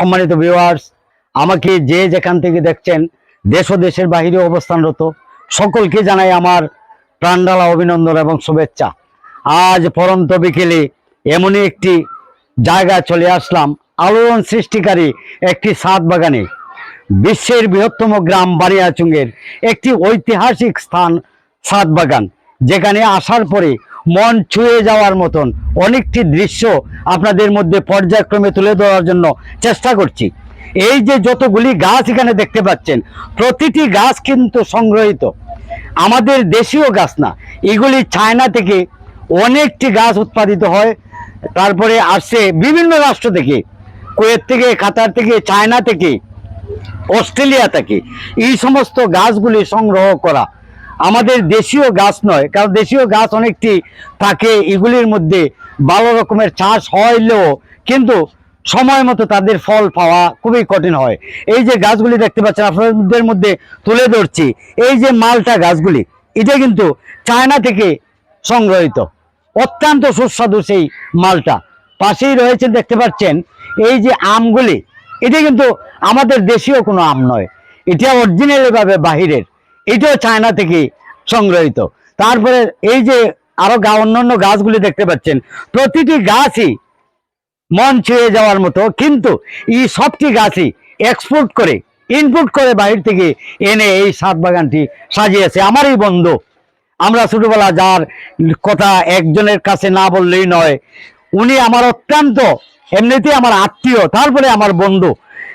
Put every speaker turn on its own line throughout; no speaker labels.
সম্মানিত ভিউয়ার্স আমাকে যে যেখান থেকে দেখছেন, দেশ ও দেশের বাহিরে অবস্থানরত, সকলকে জানাই আমার প্রাণডালা অভিনন্দন এবং শুভেচ্ছা। আজ পরন্ত বিকেলে এমনই একটি জায়গা চলে আসলাম, আলোড়ন সৃষ্টিকারী একটি সাত বাগানে। বিশ্বের বৃহত্তম গ্রাম বানিয়াচুঙ্গের একটি ঐতিহাসিক স্থান সাত বাগান, যেখানে আসার পরে মন ছুঁয়ে যাওয়ার মতন অনেকটি দৃশ্য আপনাদের মধ্যে পর্যায়ক্রমে তুলে ধরার জন্য চেষ্টা করছি। এই যে যতগুলি গাছ এখানে দেখতে পাচ্ছেন, প্রতিটি গাছ কিন্তু সংগ্রহিত। আমাদের দেশীয় গাছ না, এগুলি চায়না থেকে অনেকটি গাছ উৎপাদিত হয়, তারপরে আসছে বিভিন্ন রাষ্ট্র থেকে, কুয়েত থেকে, কাতার থেকে, চায়না থেকে, অস্ট্রেলিয়া থেকে। এই সমস্ত গাছগুলি সংগ্রহ করা আমাদের দেশীয় গাছ নয়, কারণ দেশীয় গাছ অনেকটি থাকে, এগুলির মধ্যে ভালো রকমের চাষ হইলেও কিন্তু সময় মতো তাদের ফল পাওয়া খুবই কঠিন হয়। এই যে গাছগুলি দেখতে পাচ্ছেন, আপনাদের মধ্যে তুলে ধরছি, এই যে মালটা গাছগুলি, এটা কিন্তু চায়না থেকে সংগ্রহিত। অত্যন্ত সুস্বাদু সেই মালটা। পাশেই রয়েছে, দেখতে পাচ্ছেন, এই যে আমগুলি, এটা কিন্তু আমাদের দেশীয় কোনো আম নয়, এটা অরিজিনালি ভাবে বাহিরের। এটাও চায়না থেকে সংগ্রহিত। তারপরে এই যে আরও অন্যান্য গাছগুলি দেখতে পাচ্ছেন, প্রতিটি গাছই মন ছুঁয়ে যাওয়ার মতো, কিন্তু এই সবটি গাছই এক্সপোর্ট করে ইনপুট করে বাহির থেকে এনে এই সাত বাগানটি সাজিয়েছে। আমারই বন্ধু, আমরা ছোটবেলা যার কথা একজনের কাছে না বললেই নয়, উনি আমার অত্যন্ত, এমনিতেই আমার আত্মীয়, তারপরে আমার বন্ধু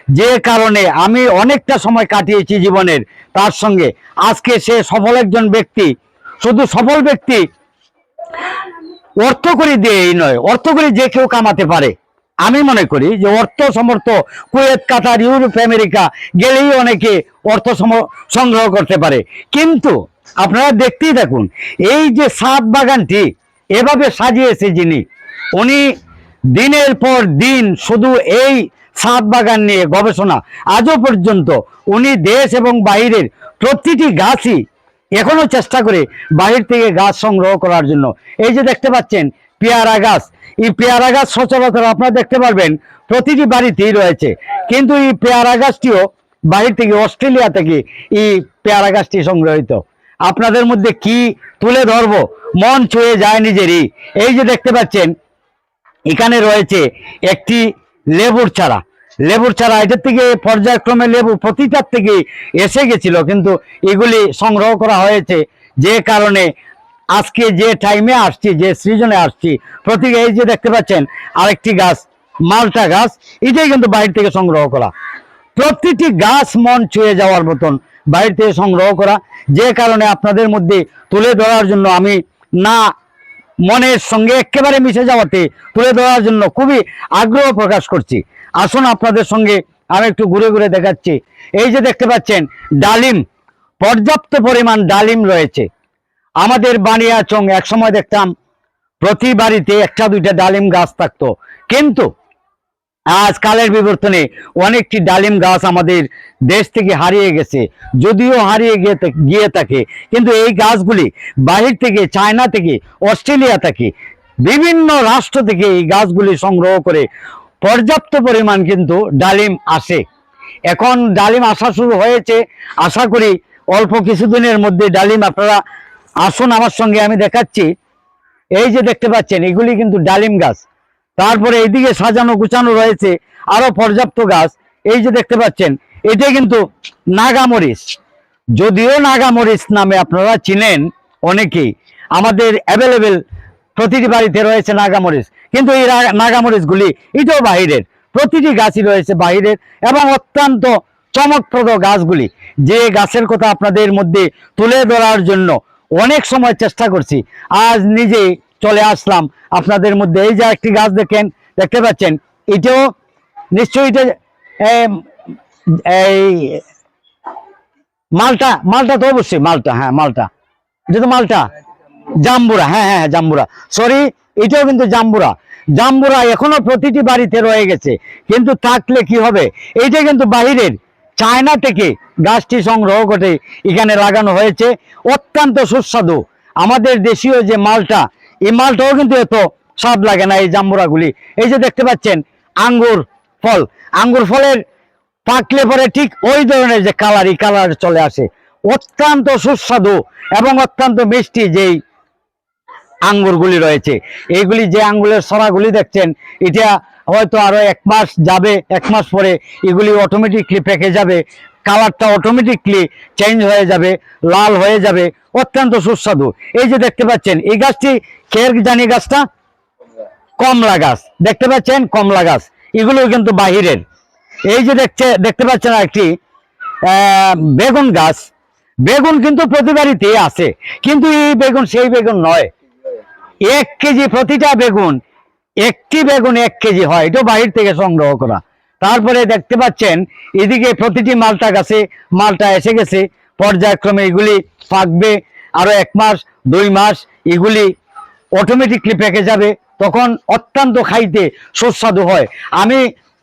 যে কারণে আমি অনেকটা সময় কাটিয়েছি জীবনের, তার সঙ্গে আজকে সে সফল একজন ব্যক্তি, শুধু সফল ব্যক্তি অর্থ করি দিয়েই নয়, অর্থ করি যে কেউ কামাতে পারে। আমি মনে করি যে অর্থ সমর্থ কুয়েত, কাতার, ইউরোপ, আমেরিকা গেলেই অনেকে অর্থ সংগ্রহ করতে পারে। কিন্তু আপনারা দেখতেই দেখুন এই যে সাত বাগানটি এভাবে সাজিয়েছে যিনি, উনি দিনের পর দিন শুধু এই সাত বাগান নিয়ে গবেষণা। আজও পর্যন্ত উনি দেশ এবং বাইরের প্রতিটি গাছই এখনও চেষ্টা করে বাহির থেকে গাছ সংগ্রহ করার জন্য। এই যে দেখতে পাচ্ছেন, পেয়ারা গাছ। এই পেয়ারা গাছ সচরাচর আপনারা দেখতে পারবেন, প্রতিটি বাড়িতেই রয়েছে। কিন্তু এই পেয়ারা গাছটিও বাহির থেকে অস্ট্রেলিয়া থেকে এই পেয়ারা গাছটি সংগ্রহিত। আপনাদের মধ্যে কি তুলে ধরবো? মন ছুঁয়ে যায় নিজেরই। এই যে দেখতে পাচ্ছেন, এখানে রয়েছে একটি লেবুর চারা। লেবুর চারা এটার থেকে পর্যায়ক্রমে লেবু প্রতিটার থেকে এসে গেছিল, কিন্তু এগুলি সংগ্রহ করা হয়েছে যে কারণে আজকে যে টাইমে আসছি, যে সৃজনে আসছি প্রতি এই যে দেখতে পাচ্ছেন, আরেকটি গাছ, মালটা গাছ, এটাই কিন্তু বাইরে থেকে সংগ্রহ করা। প্রতিটি গাছ মন ছুঁয়ে যাওয়ার মতন বাইরে থেকে সংগ্রহ করা, যে কারণে আপনাদের মধ্যে তুলে ধরার জন্য আমি না মনের সঙ্গে একেবারে মিশে যাওয়াতে তুলে ধরার জন্য খুবই আগ্রহ প্রকাশ করছি। আসুন আপনাদের সঙ্গে আমি একটু ঘুরে ঘুরে দেখাচ্ছি। এই যে দেখতে পাচ্ছেন, ডালিম, পর্যাপ্ত পরিমাণ ডালিম রয়েছে। আমাদের বানিয়াচং এক সময় দেখতাম, প্রতি বাড়িতে একটা দুইটা ডালিম গাছ থাকতো। কিন্তু আজ কালের বিবর্তনে অনেকটি ডালিম গাছ আমাদের দেশ থেকে হারিয়ে গেছে। যদিও হারিয়ে গিয়ে গিয়ে থাকে, কিন্তু এই গাছগুলি বাহির থেকে, চায়না থেকে, অস্ট্রেলিয়া থেকে, বিভিন্ন রাষ্ট্র থেকে এই গাছগুলি সংগ্রহ করে পর্যাপ্ত পরিমাণ কিন্তু ডালিম আসে। এখন ডালিম আসা শুরু হয়েছে। আশা করি অল্প কিছুদিনের মধ্যে ডালিম আপনারা আসুন আমার সঙ্গে, আমি দেখাচ্ছি। এই যে দেখতে পাচ্ছেন, এগুলি কিন্তু ডালিম গাছ। তারপরে এইদিকে সাজানো গুছানো রয়েছে আরও পর্যাপ্ত গাছ। এই যে দেখতে পাচ্ছেন এটা কিন্তু নাগামরিচ। যদিও নাগামরিচ নামে আপনারা চিনেন অনেকেই, আমাদের অ্যাভেলেবেল প্রতিটি বাড়িতে রয়েছে নাগামরিচ। কিন্তু এই নাগামরিচগুলি এটাও বাহিরের, প্রতিটি গাছই রয়েছে বাহিরের এবং অত্যন্ত চমকপ্রদ গাছগুলি। যে গাছের কথা আপনাদের মধ্যে তুলে ধরার জন্য অনেক সময় চেষ্টা করছি, আজ নিজেই চলে আসলাম। আপনাদের মধ্যে এই যে একটি গাছ দেখেন, দেখতে পাচ্ছেন? এটাও নিশ্চয়ই এই মালটা মালটা তো অবশ্যই মালটা হ্যাঁ মালটা। এটা তো মালটা। জাম্বুরা হ্যাঁ হ্যাঁ জাম্বুরা। সরি এটাও কিন্তু জাম্বুরা। জাম্বুরা এখনও প্রতিটি বাড়িতে রয়ে গেছে। কিন্তু থাকলে কি হবে? এইটা কিন্তু বাহিরের। চায়না থেকে গাছটি সংগ্রহ করে এখানে লাগানো হয়েছে। অত্যন্ত সুস্বাদু। আমাদের দেশীয় যে মালটা এই মালটাও কিন্তু এত স্বাদ লাগে না এই জাম্বুরাগুলি। এই যে দেখতে পাচ্ছেন, আঙ্গুর ফল। আঙ্গুর ফলের পাকলে পরে ঠিক ওই ধরনের যে কালার এই কালার চলে আসে। অত্যন্ত সুস্বাদু এবং অত্যন্ত মিষ্টি যেই আঙ্গুরগুলি রয়েছে। এইগুলি যে আঙ্গুলের সরাগুলি দেখছেন, এটা হয়তো আরও এক মাস যাবে, এক মাস পরে এগুলি অটোমেটিকলি পেকে যাবে। কালারটা অটোমেটিকলি চেঞ্জ হয়ে যাবে, লাল হয়ে যাবে, অত্যন্ত সুস্বাদু। এই যে দেখতে পাচ্ছেন, এই গাছটি খের জানি গাছটা? কমলা গাছ। দেখতে পাচ্ছেন, কমলা গাছ। এগুলো কিন্তু বাহিরের। এই যে দেখছে, দেখতে পাচ্ছেন একটি বেগুন গাছ। বেগুন কিন্তু প্রতি বাড়িতেই আছে। কিন্তু এই বেগুন সেই বেগুন নয়। এক কেজি প্রতিটা বেগুন, একটি বেগুন এক কেজি হয়। এটা বাহির থেকে সংগ্রহ করা। তারপরে দেখতে পাচ্ছেন, এদিকে প্রতিটি মালটা গাছে মালটা এসে গেছে। পর্যায়ক্রমে এগুলি পাকবে আরও এক মাস, দুই মাস, এগুলি অটোমেটিকলি পেকে যাবে। তখন অত্যন্ত খাইতে সুস্বাদু হয়। আমি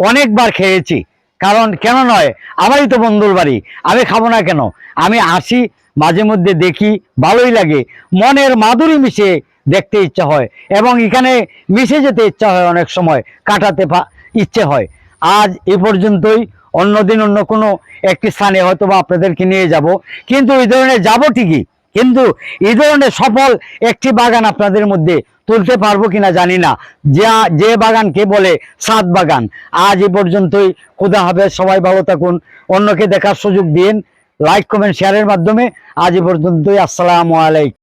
অনেকবার খেয়েছি, কারণ কেন নয়, আমারই তো বন্ধুর বাড়ি, আমি খাব না কেন? আমি আসি, মাঝে মধ্যে দেখি, ভালোই লাগে। মনের মাধুরী মিশে দেখতে ইচ্ছা হয়, এবং এখানে মিশে যেতে ইচ্ছা হয় অনেক সময়, কাটাতে ইচ্ছে হয়। আজ এ পর্যন্তই। অন্যদিন অন্য কোনো একটি স্থানে হয়তো বা আপনাদেরকে নিয়ে যাব। কিন্তু এই ধরনের যাব ঠিকই কিন্তু এই ধরনের সফল একটি বাগান আপনাদের মধ্যে তুলতে পারব কিনা জানি না। যা, যে বাগানকে বলে সাত বাগান। আজ এ পর্যন্তই। খোদা হবে সবাই ভালো থাকুন। অন্যকে দেখার সুযোগ দিন। লাইক, কমেন্ট, শেয়ারের মাধ্যমে আজ এ পর্যন্তই। আসসালামু আলাইকুম।